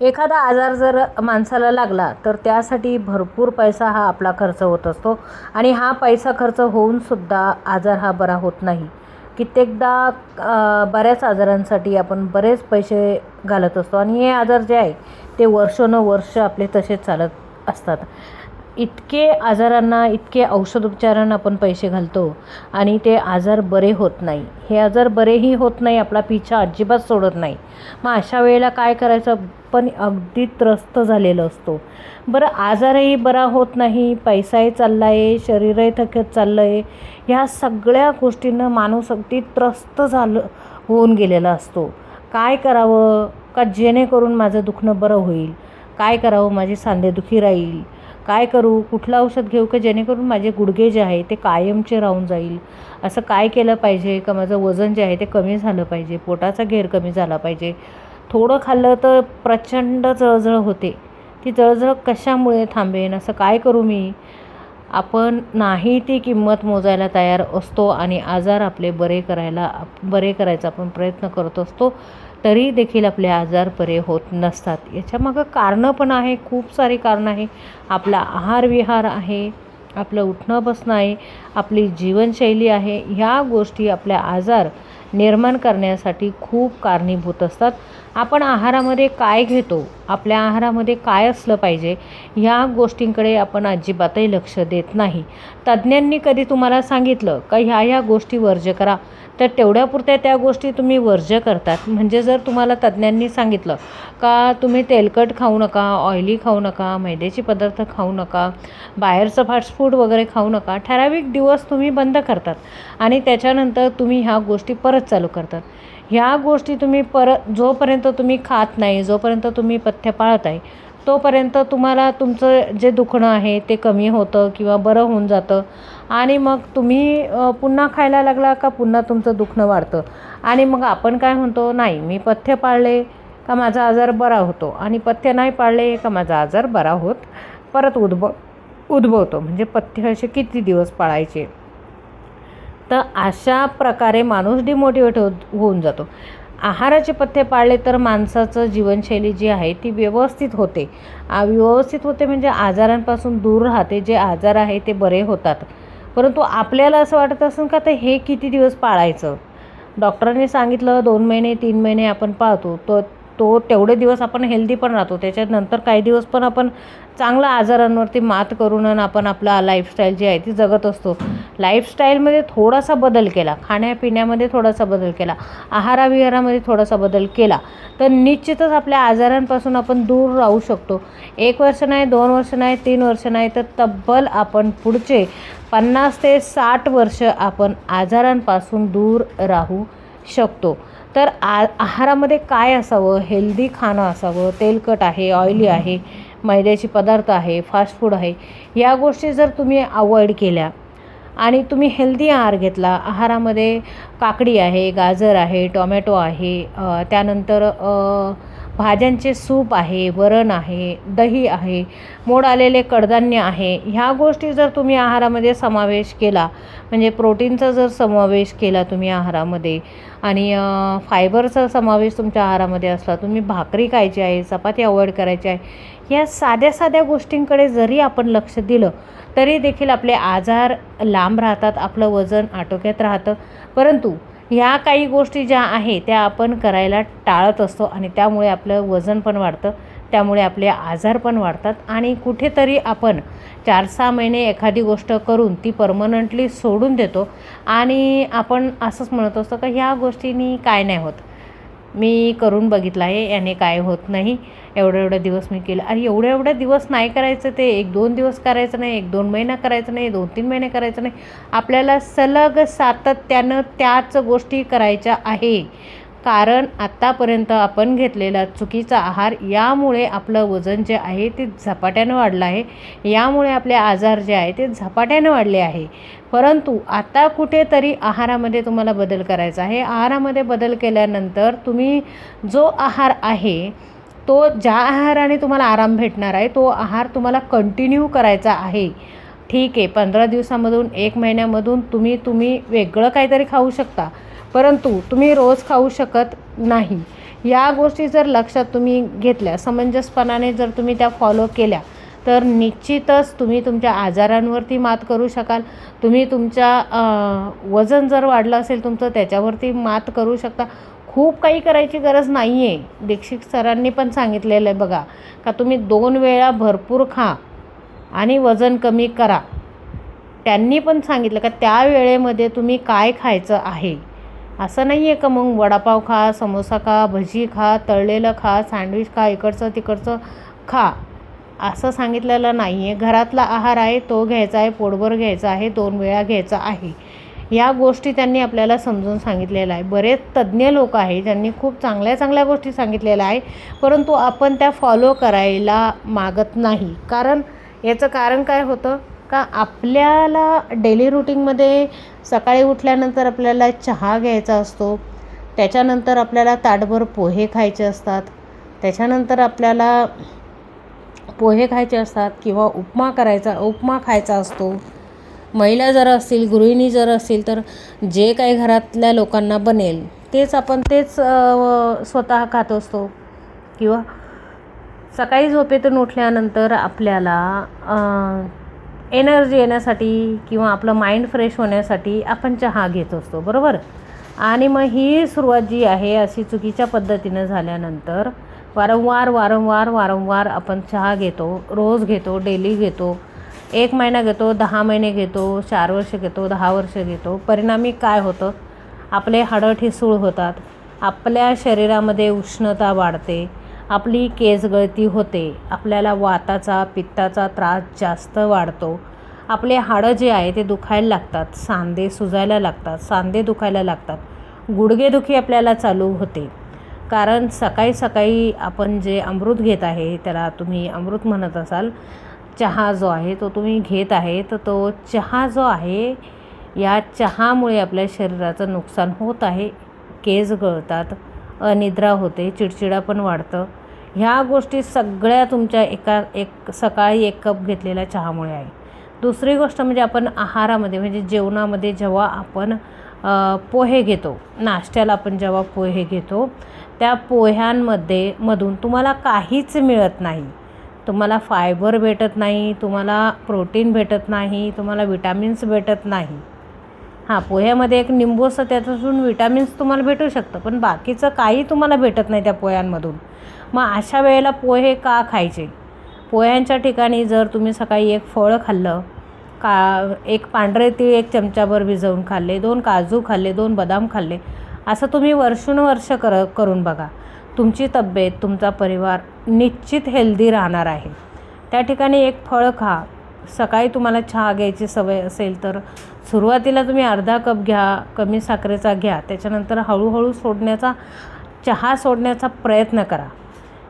एखादा आजार जर माणसाला लागला तर त्यासाठी भरपूर पैसा हा आपला खर्च होत असतो. आणि हा पैसा खर्च होऊनसुद्धा आजार हा बरा होत नाही. कित्येकदा बऱ्याच आजारांसाठी आपण बरेच पैसे घालत असतो. आणि हे आजार जे आहे ते वर्षानुवर्ष आपले तसेच चालत असतात. इतके आजारांना इतके औषधोपचारांना आपण पैसे घालतो आणि ते आजार बरे होत नाही. हे आजार बरेही होत नाही आपला पिछा अजिबात सोडत नाही. मग अशा वेळेला काय करायचं? पण अगदी त्रस्त झालेलं असतो. बरं आजारही बरा होत नाही पैसाही चालला आहे शरीरही थकत चाललं आहे ह्या सगळ्या गोष्टींना माणूस अगदी त्रस्त झालं होऊन गेलेला असतो. काय करावं? का जेणेकरून माझं दुखणं बरं होईल? काय करावं? माझी सांधेदुखी राहील? काय करू? कुठलं औषध घेऊ का? जेणेकरून माझे गुडघे जे आहे ते कायमचे राहून जाईल. असं काय केलं पाहिजे? का माझं वजन जे आहे ते कमी झालं पाहिजे? पोटाचा घेर कमी झाला पाहिजे? थोडं खाल्लं तर प्रचंड जळजळ होते. ती जळजळ कशामुळे थांबेन? असं काय करू मी? आपण नाही ती किंमत मोजायला तयार असतो आणि आजार आपले बरे करायला बरे करायचा आपण प्रयत्न करत असतो. तरी देखील आपले आजार बरे होत नसतात. याच्यामागं कारणं पण आहे खूप सारी कारणं आहे. आपला आहारविहार आहे आपलं उठणं बसणं आहे आपली जीवनशैली आहे ह्या गोष्टी आपल्या आजार निर्माण करण्यासाठी खूप कारणीभूत असतात. आपण आहारामध्ये काय घेतो आपल्या आहारामध्ये काय असलं पाहिजे ह्या गोष्टींकडे आपण अजिबातही लक्ष देत नाही. तज्ज्ञांनी कधी तुम्हाला सांगितलं का ह्या ह्या गोष्टी वर्ज्य करा? तर तेवढ्यापुरत्या त्या गोष्टी तुम्ही वर्ज्य करतात. म्हणजे जर तुम्हाला तज्ज्ञांनी सांगितलं का तुम्ही तेलकट खाऊ नका ऑइली खाऊ नका मैद्याचे पदार्थ खाऊ नका बाहेरचं फास्ट फूड वगैरे खाऊ नका ठराविक दिवस तुम्ही बंद करतात आणि त्याच्यानंतर तुम्ही ह्या गोष्टी परत चालू करतात. ह्या गोष्टी तुम्ही परत जोपर्यंत तुम्ही खात नाही जोपर्यंत तुम्ही पथ्य पाळत आहे तोपर्यंत तुम्हाला तुमचं जे दुखणं आहे ते कमी होतं किंवा बरं होऊन जातं. आणि मग तुम्ही पुन्हा खायला लागला का पुन्हा तुमचं दुखणं वाढतं? आणि मग आपण काय म्हणतो नाही मी पथ्य पाळले का माझा आजार बरा होतो आणि पथ्य नाही पाळले का माझा आजार बरा होत परत उद्भव उद्भवतो. म्हणजे पथ्य असे किती दिवस पाळायचे? तर अशा प्रकारे माणूस डिमोटिवेट हो होऊन जातो. आहाराचे पथ्य पाळले तर माणसाचं जीवनशैली जी आहे ती व्यवस्थित होते. व्यवस्थित होते म्हणजे आजारांपासून दूर राहते जे आजार आहे ते बरे होतात. परंतु आपल्याला असं वाटत असेल का तर हे किती दिवस पाळायचं? डॉक्टरांनी सांगितलं दोन महिने तीन महिने आपण पाळतो तर तो तेवढे दिवस आपण हेल्दी पण राहतो. त्याच्यानंतर काही दिवस पण आपण चांगला आजारांवरती मात करून आणि आपण आपला लाईफस्टाईल जी आहे ती जगत असतो. लाईफस्टाईलमध्ये थोडासा बदल केला. खाण्यापिण्यामध्ये थोडासा बदल केला. आहाराविहारामध्ये थोडासा बदल केला. तर निश्चितच आपल्या आजारांपासून आपण दूर राहू शकतो. एक वर्ष नाही दोन वर्ष नाही तीन वर्ष नाही तर तब्बल आपण पुढचे पन्नास ते साठ वर्ष आपण आजारांपासून दूर राहू शकतो. तर आ आहारामध्ये काय असावं? हेल्दी खाणं असावं? तेलकट आहे ऑइली आहे मैद्याचे पदार्थ आहे फास्ट फूड आहे या गोष्टी जर तुम्ही अवॉइड केल्या आणि तुम्ही हेल्दी आहार घेतला आहारामध्ये काकडी आहे गाजर आहे टोमॅटो आहे त्यानंतर भाज्यांचे सूप आहे वरण आहे दही आहे मोड आलेले कडधान्य आहे. ह्या गोष्टी जर तुम्ही आहारामध्ये समावेश केला म्हणजे प्रोटीनचा जर समावेश केला तुम्ही आहारामध्ये आणि फायबरचा समावेश तुमच्या आहारामध्ये असला तुम्ही भाकरी खायची आहे चपाती अवॉइड करायची आहे या साध्या साध्या गोष्टींकडे जरी आपण लक्ष दिलं तरी देखील आपले आजार लांब राहतात आपलं वजन आटोक्यात राहतं. परंतु ह्या काही गोष्टी ज्या आहे त्या आपण करायला टाळत असतो आणि त्यामुळे आपलं वजन पण वाढतं त्यामुळे आपले आजार पण वाढतात आणि कुठेतरी आपण चार सहा महिने एखादी गोष्ट करून ती परमनंटली सोडून देतो आणि आपण असंच म्हणत असतो का ह्या गोष्टींनी काय नाही होत. मी करून बघितलं आहे याने काय होत नाही. एवढं एवढं दिवस मी केलं. आणि एवढं एवढं दिवस नाही करायचं ते. एक दोन दिवस करायचं नाही एक दोन महिना करायचं नाही दोन तीन महिने करायचं नाही. आपल्याला सलग सातत्यानं त्याच गोष्टी करायच्या आहे. कारण आत्तापर्यंत आपण घेतलेला चुकीचा आहार यामुळे आपलं वजन जे आहे ते झपाट्यानं वाढलं आहे. यामुळे आपले आजार जे आहे ते झपाट्यानं वाढले आहे. परंतु आता कुठेतरी आहारामध्ये तुम्हाला बदल करायचा आहे. आहारामध्ये बदल केल्यानंतर तुम्ही जो आहार आहे तो ज्या आहाराने तुम्हाला आराम भेटणार आहे तो आहार तुम्हाला कंटिन्यू करायचा आहे. ठीक आहे पंधरा दिवसामधून एक महिन्यामधून तुम्ही तुम्ही वेगळं काहीतरी खाऊ शकता. परंतु तुम्ही रोज खाऊ शकत नाही. या गोष्टी जर लक्षात तुम्ही घेतल्या समंजसपणाने जर तुम्ही त्या फॉलो केल्या तर निश्चितच तुम्ही तुमच्या आजारांवरती मात करू शकाल. तुम्ही तुमच्या वजन जर वाढलं असेल तुमचं त्याच्यावरती मात करू शकता. खूप काही करायची गरज नाही आहे दीक्षित सरांनी पण सांगितलेलं आहे बघा का तुम्ही दोन वेळा भरपूर खा आणि वजन कमी करा. त्यांनी पण सांगितलं का त्या वेळेमध्ये तुम्ही काय खायचं आहे? असं नाही आहे का मग वडापाव खा समोसा खा भजी खा तळलेलं खा सँडविच खा इकडचं तिकडचं खा. असं सांगितलेलं नाही आहे घरातला आहार आहे तो घ्यायचा आहे पोटभर घ्यायचा आहे दोन वेळा घ्यायचा आहे. या गोष्टी त्यांनी आपल्याला समजून सांगितलेलं आहे बरेच तज्ज्ञ लोक आहे ज्यांनी खूप चांगल्या चांगल्या गोष्टी सांगितलेल्या आहे परंतु आपण त्या फॉलो करायला मागत नाही. कारण याचं कारण काय होतं? का आपल्याला डेली रुटीनमध्ये सकाळी उठल्यानंतर आपल्याला चहा घ्यायचा असतो त्याच्यानंतर आपल्याला ताटभर पोहे खायचे असतात त्याच्यानंतर आपल्याला पोहे खायचे असतात किंवा उपमा करायचा उपमा खायचा असतो. महिला जर असतील गृहिणी जर असतील तर जे काही घरातल्या लोकांना बनेल तेच आपण तेच स्वतः खात असतो. किंवा सकाळी झोपेतून उठल्यानंतर आपल्याला एनर्जी येण्यासाठी किंवा आपलं माइंड फ्रेश होण्यासाठी आपण चहा घेत असतो बरोबर? आणि मग ही सुरुवात जी आहे अशी चुकीच्या पद्धतीनं झाल्यानंतर वारंवार वारंवार वारंवार आपण चहा घेतो रोज घेतो डेली घेतो एक महिना घेतो दहा महिने घेतो चार वर्ष घेतो दहा वर्ष घेतो. परिणामी काय होतं? आपले हाडं ठिसूळ होतात. आपल्या शरीरामध्ये उष्णता वाढते. आपली केसगळती होते. आपल्याला वाताचा पित्ताचा त्रास जास्त वाढतो. आपले हाडं जे आहे ते दुखायला लागतात. सांधे सुजायला लागतात. सांधे दुखायला लागतात. गुडघेदुखी आपल्याला चालू होते. कारण सकाळी सकाळी आपण जे अमृत घेत आहे त्याला तुम्ही अमृत म्हणत असाल चहा जो आहे तो तुम्ही घेत आहे तर तो चहा जो आहे या चहामुळे आपल्या शरीराचं नुकसान होत आहे. केस गळतात. अनिद्रा होते चिडचिडा पण वाढतं. ह्या गोष्टी सगळ्या तुमच्या एका एक सकाळी एक कप घेतलेल्या चहामुळे आहे. दुसरी गोष्ट म्हणजे आपण आहारामध्ये म्हणजे जेवणामध्ये जेव्हा आपण पोहे घेतो नाश्त्याला आपण जेव्हा पोहे घेतो त्या पोह्यांमध्ये मधून तुम्हाला काहीच मिळत नाही. तुम्हाला फायबर भेटत नाही तुम्हाला प्रोटीन भेटत नाही तुम्हाला विटॅमिन्स भेटत नाही. हां पोह्यामध्ये एक निंबू असतं त्याच्यातून विटॅमिन्स तुम्हाला भेटू शकतं पण बाकीचं काही तुम्हाला भेटत नाही त्या पोह्यांमधून. मग अशा वेळेला पोहे का खायचे? पोह्यांच्या ठिकाणी जर तुम्ही सकाळी एक फळं खाल्लं का एक पांढरे तीळ एक चमचाभर भिजवून खाल्ले दोन काजू खाल्ले दोन बदाम खाल्ले असं तुम्ही वर्षानुवर्ष कर करून बघा. तुमची तब्येत तुमचा परिवार निश्चित हेल्दी राहणार आहे. त्या ठिकाणी एक फळं खा सकाळी तुम्हाला चहा घ्यायची सवय असेल तर सुरुवातीला तुम्ही अर्धा कप घ्या कमी साखरेचा घ्या त्याच्यानंतर हळूहळू सोडण्याचा चहा सोडण्याचा प्रयत्न करा.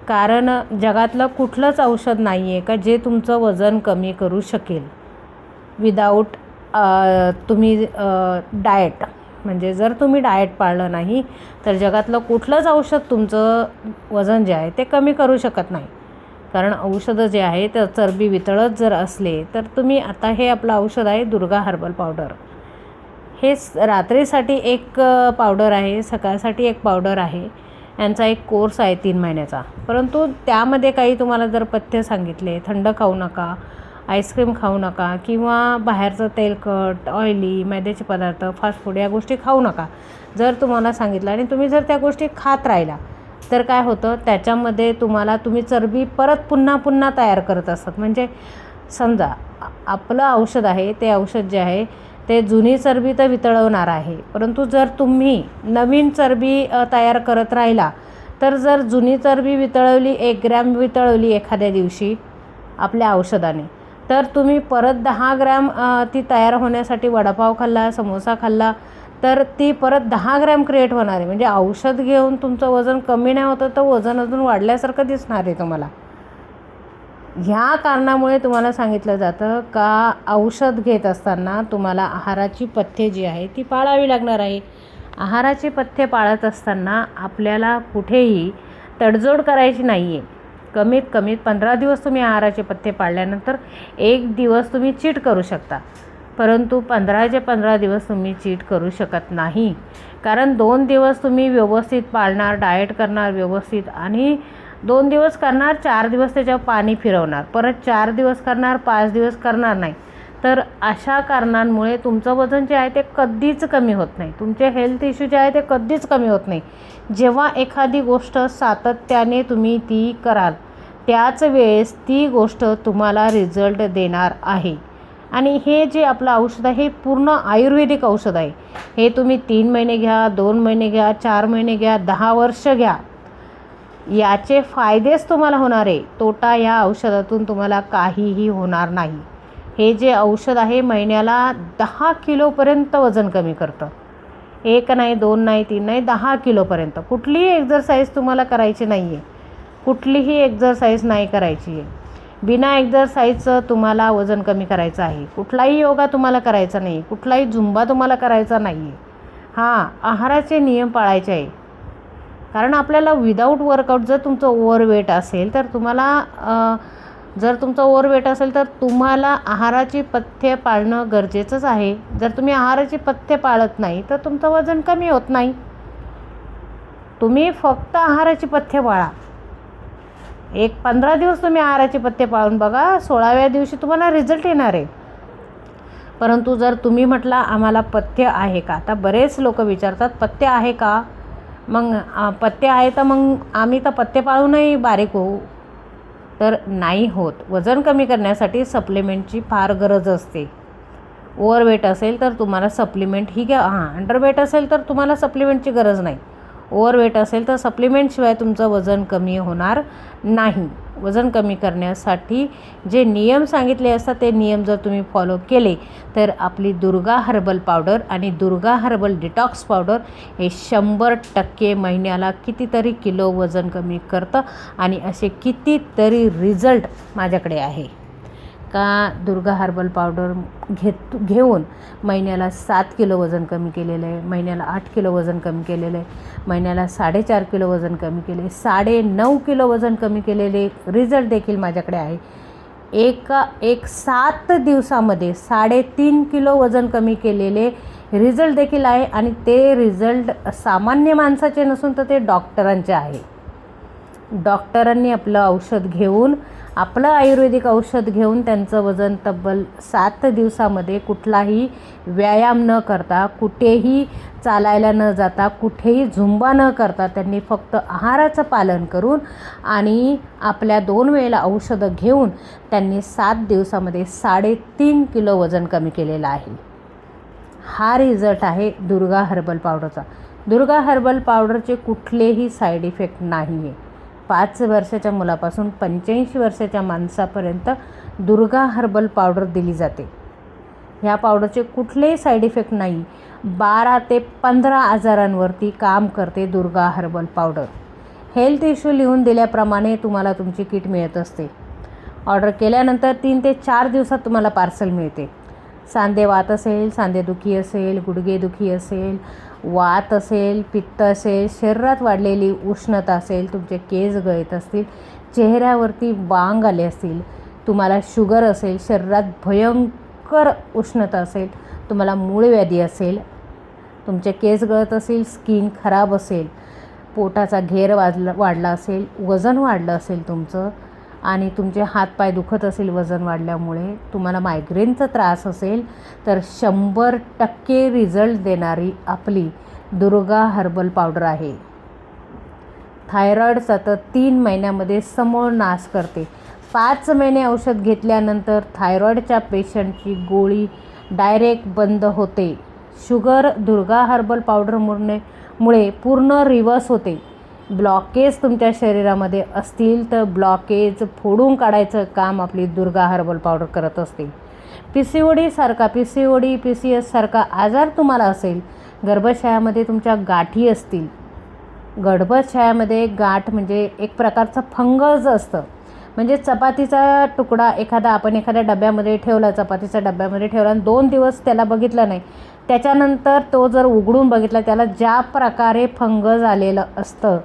कारण जगातलं कुठलंच औषध नाही आहे का जे तुमचं वजन कमी करू शकेल. विदाऊट तुम्ही डाएट म्हणजे जर तुम्ही डाएट पाळलं नाही तर जगातलं कुठलंच औषध तुमचं वजन जे आहे ते कमी करू शकत नाही. कारण औषधं जे आहे तर चरबी वितळत जर असले तर तुम्ही आता हे आपलं औषध आहे दुर्गा हर्बल पावडर. हे रात्रीसाठी एक पावडर आहे सकाळसाठी एक पावडर आहे. यांचा एक कोर्स आहे तीन महिन्याचा. परंतु त्यामध्ये काही तुम्हाला जर पथ्य सांगितले थंड खाऊ नका आईस्क्रीम खाऊ नका किंवा बाहेरचं तेलकट ऑइली मैद्याचे पदार्थ फास्ट फूड या गोष्टी खाऊ नका. जर तुम्हाला सांगितलं आणि तुम्ही जर त्या गोष्टी खात राहिला तर काय होतं त्याच्यामध्ये तुम्हाला तुम्ही चरबी परत पुन्हा पुन्हा तयार करत असतात. म्हणजे समजा आपलं औषध आहे ते औषध जे आहे ते जुनी चरबी तर वितळवणार आहे. परंतु जर तुम्ही नवीन चरबी तयार करत राहिला तर जर जुनी चरबी वितळवली एक ग्रॅम वितळवली एखाद्या दिवशी आपल्या औषधाने तर तुम्ही परत दहा ग्रॅम ती तयार होण्यासाठी वडापाव खाल्ला समोसा खाल्ला तर ती परत दहा ग्रॅम क्रिएट होणार आहे. म्हणजे औषध घेऊन तुमचं वजन कमी नाही होतं तर वजन अजून वाढल्यासारखं दिसणार आहे तुम्हाला. ह्या कारणामुळे तुम्हाला सांगितलं जातं का औषध घेत असताना तुम्हाला आहाराची पथ्ये जी आहे ती पाळावी लागणार आहे. आहाराची पथ्ये पाळत असताना आपल्याला कुठेही तडजोड करायची नाही आहे कमीत कमीत पंधरा दिवस तुम्ही आहाराचे पथ्ये पाळल्यानंतर एक दिवस तुम्ही चीट करू शकता. परंतु पंधराचे पंधरा दिवस तुम्ही चीट करू शकत नाही. कारण दोन दिवस तुम्ही व्यवस्थित पाळणार डाएट करणार व्यवस्थित आणि दोन दिवस करणार चार दिवस त्याच्यावर पाणी फिरवणार. परत चार दिवस करणार पाच दिवस करणार नाही. तर अशा कारणांमुळे तुमचं वजन जे आहे ते कधीच कमी होत नाही. तुमचे हेल्थ इश्यू जे आहे ते कधीच कमी होत नाही. जेव्हा एखादी गोष्ट सातत्याने तुम्ही ती कराल त्याच वेळेस ती गोष्ट तुम्हाला रिझल्ट देणार आहे. आणि हे जे आपलं औषध आहे हे पूर्ण आयुर्वेदिक औषध आहे. हे तुम्ही तीन महिने घ्या दोन महिने घ्या चार महिने घ्या दहा वर्ष घ्या. याचे फायदेच तुम्हाला होणार आहे. तोटा या औषधातून तुम्हाला काहीही होणार नाही. हे जे औषध आहे महिन्याला दहा किलोपर्यंत वजन कमी करतं. एक नाही दोन नाही तीन नाही दहा किलोपर्यंत कुठलीही एक्झरसाईज तुम्हाला करायची नाही आहे कुठलीही एक्झरसाईज नाही करायची आहे. बिना एक्झरसाईजचं तुम्हाला वजन कमी करायचं आहे. कुठलाही योगा तुम्हाला करायचा नाही. कुठलाही झुंबा तुम्हाला करायचा नाही आहे हां आहाराचे नियम पाळायचे आहे. कारण आपल्याला विदाऊट वर्कआउट जर तुमचं ओव्हरवेट असेल तर तुम्हाला जर तुमचं ओव्हरवेट असेल तर तुम्हाला आहाराची पथ्य पाळणं गरजेचंच आहे. जर तुम्ही आहाराची पथ्य पाळत नाही तर तुमचं वजन कमी होत नाही. तुम्ही फक्त आहाराची पथ्य पाळा. एक पंधरा दिवस तुम्ही आहाराचे पथ्य पाळून बघा सोळाव्या दिवशी तुम्हाला रिझल्ट येणार आहे. परंतु जर तुम्ही म्हटला आम्हाला पथ्य आहे का? आता बरेच लोक विचारतात पथ्य आहे का? मग पथ्य आहे तर मग आम्ही तर पथ्य पाळूनही बारीक होऊ. तर नाही होत. वजन कमी करण्यासाठी सप्लिमेंटची फार गरज असते. ओव्हरवेट असेल तर तुम्हाला सप्लिमेंट ही घ्या. हां अंडरवेट असेल तर तुम्हाला सप्लिमेंटची गरज नाही. ओव्हरवेट असेल तर सप्लिमेंटशिवाय तुमचं वजन कमी होणार नाही. वजन कमी करण्यासाठी जे नियम सांगितले असतात ते नियम जर तुम्ही फॉलो केले तर आपली दुर्गा हर्बल पावडर आणि दुर्गा हर्बल डिटॉक्स पावडर हे शंभर टक्के महिन्याला कितीतरी किलो वजन कमी करतं आणि असे कितीतरी रिझल्ट माझ्याकडे आहे. का दुर्गा हर्बल पावडर घेत घेऊन महिन्याला सात किलो वजन कमी केलेलं आहे महिन्याला आठ किलो वजन कमी केलेलं आहे महिन्याला साडेचार किलो वजन कमी केले साडे नऊ किलो वजन कमी केलेले रिझल्ट देखील माझ्याकडे आहे. एका एक सात दिवसामध्ये साडेतीन किलो वजन कमी केलेले रिझल्ट देखील आहे आणि ते रिझल्ट सामान्य माणसाचे नसून तर ते डॉक्टरांचे आहे. डॉक्टरांनी आपलं औषध घेऊन आपलं आयुर्वेदिक औषध घेऊन त्यांचं वजन तब्बल सात दिवसामध्ये कुठलाही व्यायाम न करता कुठेही चालायला न जाता कुठेही झुंबा न करता त्यांनी फक्त आहाराचं पालन करून आणि आपल्या दोन वेळेला औषधं घेऊन त्यांनी सात दिवसामध्ये साडेतीन किलो वजन कमी केलेलं आहे. हा रिझल्ट आहे दुर्गा हर्बल पावडरचा. दुर्गा हर्बल पावडरचे कुठलेही साईड इफेक्ट नाही आहे पाच वर्षाच्या मुलापासून पंच्याऐंशी वर्षाच्या माणसापर्यंत दुर्गा हर्बल पावडर दिली जाते. ह्या पावडरचे कुठलेही साईड इफेक्ट नाही. बारा ते पंधरा आजारांवरती काम करते Durga herbal powder. Health issue लिहून दिल्याप्रमाणे तुम्हाला तुमची किट मिळत असते. ऑर्डर केल्यानंतर तीन ते चार दिवसात तुम्हाला पार्सल मिळते. सांधे वात असेल सांधेदुखी असेल गुडघेदुखी असेल वात असेल पित्त असेल शरीरात वाढलेली उष्णता असेल तुमचे केस गळत असतील चेहऱ्यावरती बांग आले असतील तुम्हाला शुगर असेल शरीरात भयंकर उष्णता असेल तुम्हाला मूळव्याधी असेल तुमचे केस गळत असेल स्किन खराब असेल पोटाचा घेर वाजला वाढला असेल वजन वाढलं असेल तुमचं आणि तुमचे हातपाय दुखत असेल वजन वाढल्यामुळे तुम्हाला मायग्रेनचा त्रास असेल तर शंभर टक्के रिझल्ट देणारी आपली दुर्गा हर्बल पावडर आहे. थायरॉईड सतत तीन महिन्यामध्ये समूळ नाश करते. पाच महिने औषध घेतल्यानंतर थायरॉईडच्या पेशंटची गोळी डायरेक्ट बंद होते. शुगर दुर्गा हर्बल पावडरमुळे मुळे पूर्ण रिवर्स होते. ब्लॉकेज तुमच्या शरीरामध्ये असतील तर ब्लॉकेज फोडून काढायचं काम आपली दुर्गा हर्बल पावडर करत असते. P C O डीसारखा P C O D P C एससारखा आजार तुम्हाला असेल गर्भाशयामध्ये तुमच्या गाठी असतील. गर्भाशयामध्ये गाठ म्हणजे एक प्रकारचं फंगस असतं. म्हणजे चपातीचा तुकडा एखादा आपण एखाद्या डब्यामध्ये ठेवला चपातीच्या डब्यामध्ये ठेवला आणि दोन दिवस त्याला बघितलं नाही. त्याच्यानंतर तो जर उघडून बघितला त्याला ज्या प्रकारे फंगस आलेलं असतं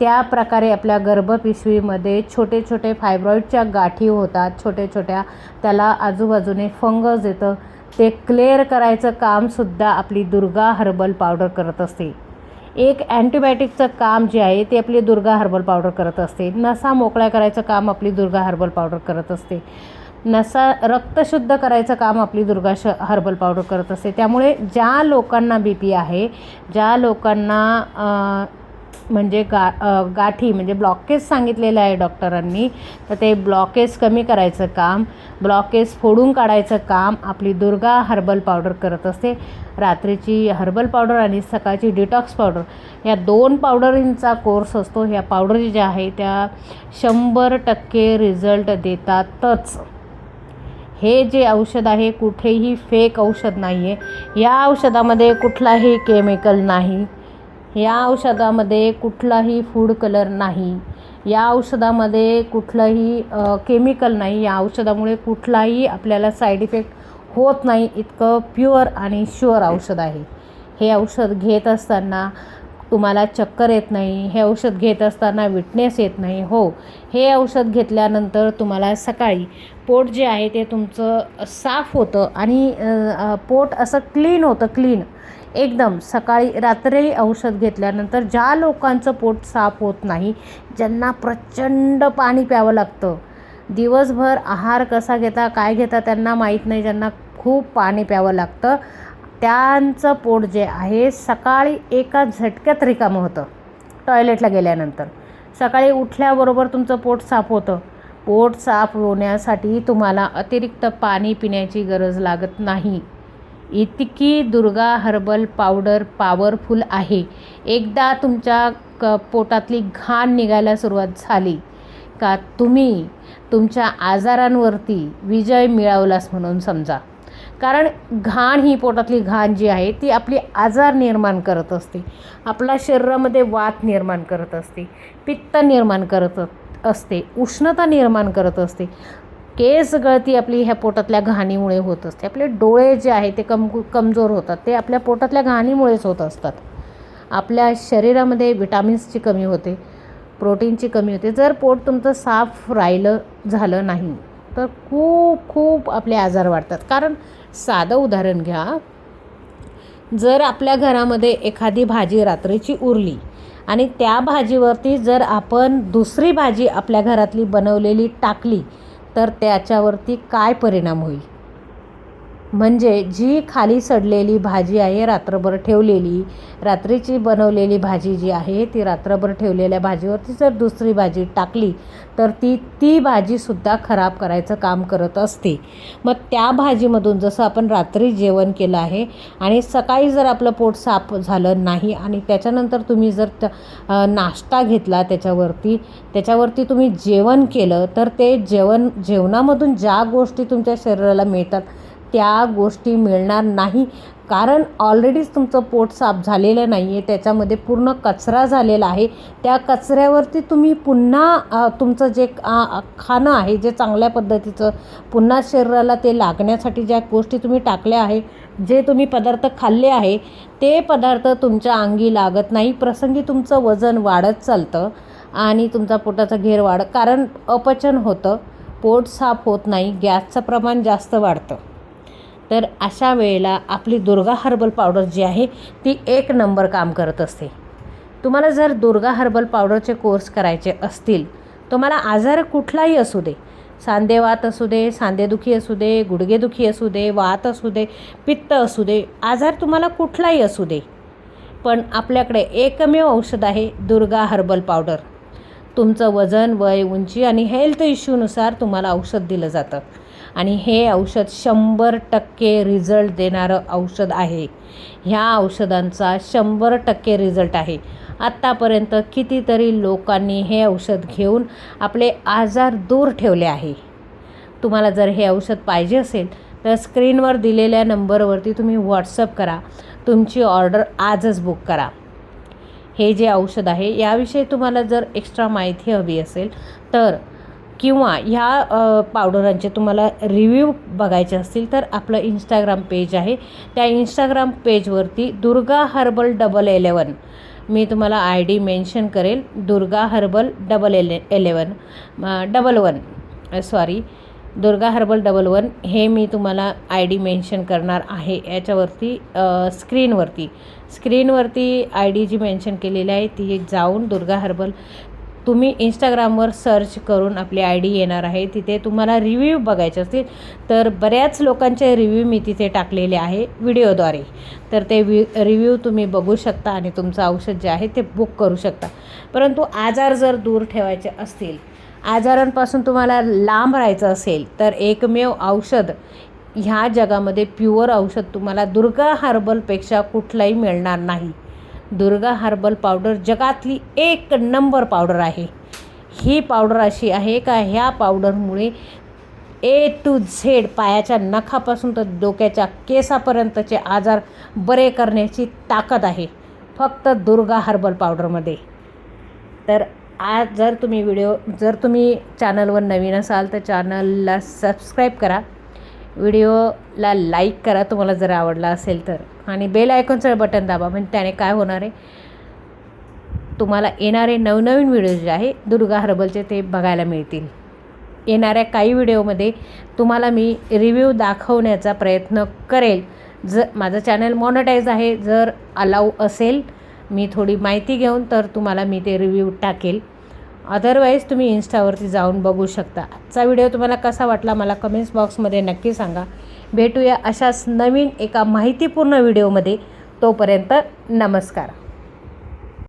त्या प्रकारे आपल्या गर्भपिशवीमध्ये छोटे छोटे फायब्रॉईडच्या गाठी होतात छोटे छोट्या त्याला आजूबाजूने फंगस येतं. ते क्लिअर करायचं कामसुद्धा आपली दुर्गा हर्बल पावडर करत असते. एक अँटीबायोटिकचं काम जे आहे ते आपली दुर्गा हर्बल पावडर करत असते. नसा मोकळ्या करायचं काम आपली दुर्गा हर्बल पावडर करत असते. नसा रक्तशुद्ध करायचं काम आपली दुर्गा श हर्बल पावडर करत असते. त्यामुळे ज्या लोकांना बी पी आहे ज्या लोकांना म्हणजे गा गाठी म्हणजे ब्लॉकेज सांगितलेलं आहे डॉक्टरांनी तर ते ब्लॉकेज कमी करायचं काम ब्लॉकेज फोडून काढायचं काम आपली दुर्गा हर्बल पावडर करत असते. रात्रीची हर्बल पावडर आणि सकाळची डिटॉक्स पावडर या दोन पावडरींचा कोर्स असतो. ह्या पावडर ज्या आहे त्या शंभर टक्के रिझल्ट देतातच. हे जे औषध आहे कुठेही फेक औषध नाही आहे या औषधामध्ये कुठलाही केमिकल नाही. या औषधामध्ये कुठलाही फूड कलर नाही. या औषधामध्ये कुठलंही केमिकल नाही. या औषधामुळे कुठलाही आपल्याला साईड इफेक्ट होत नाही. इतकं प्युअर आणि शुअर औषध आहे. हे औषध घेत असताना तुम्हाला चक्कर येत नाही हे औषध घेत असताना विटनेस येत नाही हो. हे औषध घेतल्यानंतर तुम्हाला सकाळी पोट जे आहे ते तुमचं साफ होतं आणि पोट असं क्लीन होतं क्लीन एकदम सकाळी रात्री औषध घेतल्यानंतर ज्या लोकांचं पोट साफ होत नाही ज्यांना प्रचंड पाणी प्यावं लागतं. दिवसभर आहार कसा घेता काय घेता त्यांना माहीत नाही ज्यांना खूप पाणी प्यावं लागतं. त्यांचं पोट जे आहे सकाळी एका झटक्यात रिकामं होतं. टॉयलेटला गेल्यानंतर. सकाळी उठल्याबरोबर तुमचं पोट साफ होतं. पोट साफ होण्यासाठी तुम्हाला अतिरिक्त पाणी पिण्याची गरज लागत नाही. इतकी दुर्गा हर्बल पावडर पॉवरफुल आहे. एकदा तुमच्या क पोटातली घाण निघायला सुरुवात झाली का तुम्ही तुमच्या आजारांवरती विजय मिळवलास म्हणून समजा. कारण घाण ही पोटातली घाण जी आहे ती आपली आजार निर्माण करत असते. आपल्या शरीरामध्ये वात निर्माण करत असते पित्त निर्माण करत असते उष्णता निर्माण करत असते. केस गळती आपली ह्या पोटातल्या घाणीमुळे होत असते. आपले डोळे जे आहे ते कम कमजोर होतात. ते आपल्या पोटातल्या घाणीमुळेच होत असतात. आपल्या शरीरामध्ये विटामिन्सची कमी होते प्रोटीनची कमी होते. जर पोट तुमचं साफ राहिलं झालं नाही तर खूप खूप आपले आजार वाढतात. कारण साधं उदाहरण घ्या. जर आपल्या घरामध्ये एखादी भाजी रात्रीची उरली आणि त्या भाजीवरती जर आपण दुसरी भाजी आपल्या घरातली बनवलेली टाकली तर त्याच्यावरती काय परिणाम होईल? म्हणजे जी खाली सडलेली भाजी आहे रात्रभर ठेवलेली रात्रीची बनवलेली भाजी जी आहे ती रात्रभर ठेवलेल्या भाजीवरती जर दुसरी भाजी टाकली तर ती ती भाजीसुद्धा खराब करायचं काम करत असते. मग त्या भाजीमधून जसं आपण रात्री जेवण केलं आहे आणि सकाळी जर आपलं पोट साफ झालं नाही आणि त्याच्यानंतर तुम्ही जर त- नाश्ता घेतला त्याच्यावरती त्याच्यावरती तुम्ही जेवण केलं तर ते जेवण जेवणामधून ज्या गोष्टी तुमच्या शरीराला मिळतात त्या गोष्टी मिळणार नाही. कारण ऑलरेडीच तुमचं पोट साफ झालेलं नाही आहे त्याच्यामध्ये पूर्ण कचरा झालेला आहे. त्या कचऱ्यावरती तुम्ही पुन्हा तुमचं जे खाणं आहे जे चांगल्या पद्धतीचं पुन्हा शरीराला ते लागण्यासाठी ज्या गोष्टी तुम्ही टाकल्या आहे जे तुम्ही पदार्थ खाल्ले आहे ते पदार्थ तुमच्या अंगी लागत नाही. प्रसंगी तुमचं वजन वाढत चालतं आणि तुमचा पोटाचा घेर वाढ कारण अपचन होतं. पोट साफ होत नाही. गॅसचं प्रमाण जास्त वाढतं. तर अशा वेळेला आपली दुर्गा हर्बल पावडर जी आहे ती एक नंबर काम करत असते. तुम्हाला जर दुर्गा हर्बल पावडरचे कोर्स करायचे असतील तुम्हाला आजार कुठलाही असू दे. सांधेवात असू दे सांधेदुखी असू दे गुडघेदुखी असू दे वात असू दे पित्त असू दे आजार तुम्हाला कुठलाही असू दे. पण आपल्याकडे एकमेव औषध आहे दुर्गा हर्बल पावडर तुमचं वजन वय उंची आणि हेल्थ इश्यूनुसार तुम्हाला औषध दिलं जातं. आणि हे औषध शंभर टक्के रिझल्ट देणारं औषध आहे. ह्या औषधांचा शंभर टक्के रिझल्ट आहे. आत्तापर्यंत कितीतरी लोकांनी हे औषध घेऊन आपले आजार दूर ठेवले आहे. तुम्हाला जर हे औषध पाहिजे असेल तर स्क्रीनवर दिलेल्या नंबरवरती तुम्ही व्हॉट्सअप करा. तुमची ऑर्डर आजच बुक करा. हे जे औषध आहे याविषयी तुम्हाला जर एक्स्ट्रा माहिती हवी असेल तर किंवा ह्या पावडरांचे तुम्हाला रिव्ह्यू बघायचे असतील तर आपलं इंस्टाग्राम पेज आहे. त्या इंस्टाग्राम पेजवरती दुर्गा हर्बल डबल एलेवन मी तुम्हाला आय डी मेन्शन करेल. दुर्गा हर्बल डबल एले eleven double one sorry Durga herbal double one हे मी तुम्हाला आय डी मेन्शन करणार आहे. याच्यावरती स्क्रीनवरती स्क्रीनवरती आय डी जी मेन्शन केलेली आहे ती जाऊन दुर्गा हर्बल तुम्ही इंस्टाग्रामवर सर्च करून आपली आय डी येणार आहे. तिथे तुम्हाला रिव्ह्यू बघायचे असतील तर बऱ्याच लोकांचे रिव्ह्यू मी तिथे टाकलेले आहे व्हिडिओद्वारे. तर ते वि रिव्ह्यू तुम्ही बघू शकता आणि तुमचं औषध जे आहे ते बुक करू शकता. परंतु आजार जर दूर ठेवायचे असतील आजारांपासून तुम्हाला लांब राहायचं असेल तर एकमेव औषध ह्या जगामध्ये प्युअर औषध तुम्हाला दुर्गा हर्बलपेक्षा कुठलाही मिळणार नाही. दुर्गा हर्बल पावडर जगातली एक नंबर पावडर आहे. ही पावडर अशी आहे का ह्या पावडरमुळे ए टू झेड पायाच्या नखापासून तर डोक्याच्या केसापर्यंतचे आजार बरे करण्याची ताकद आहे. फक्त दुर्गा हर्बल पावडरमध्ये. तर आज जर तुम्ही व्हिडिओ जर तुम्ही चॅनलवर नवीन असाल तर चॅनलला सबस्क्राईब करा. व्हिडिओला लाईक करा तुम्हाला जर आवडला असेल तर. आणि बेल आयकॉनचं बटन दाबा म्हणजे त्याने काय होणार आहे? तुम्हाला येणारे नवनवीन व्हिडिओ जे आहे दुर्गा हर्बलचे ते बघायला मिळतील. येणाऱ्या काही व्हिडिओमध्ये तुम्हाला मी रिव्ह्यू दाखवण्याचा प्रयत्न करेल. ज माझं चॅनल मॉनिटाईज आहे जर अलाऊ असेल मी थोडी माहिती घेऊन तर तुम्हाला मी ते रिव्ह्यू टाकेल. अदरवाईज तुम्ही इन्स्टावरती जाऊन बघू शकता. आजचा व्हिडिओ तुम्हाला कसा वाटला मला कमेंट्स बॉक्समध्ये नक्की सांगा. भेटूया अशाच नवीन एका माहितीपूर्ण व्हिडिओमध्ये तोपर्यंत नमस्कार.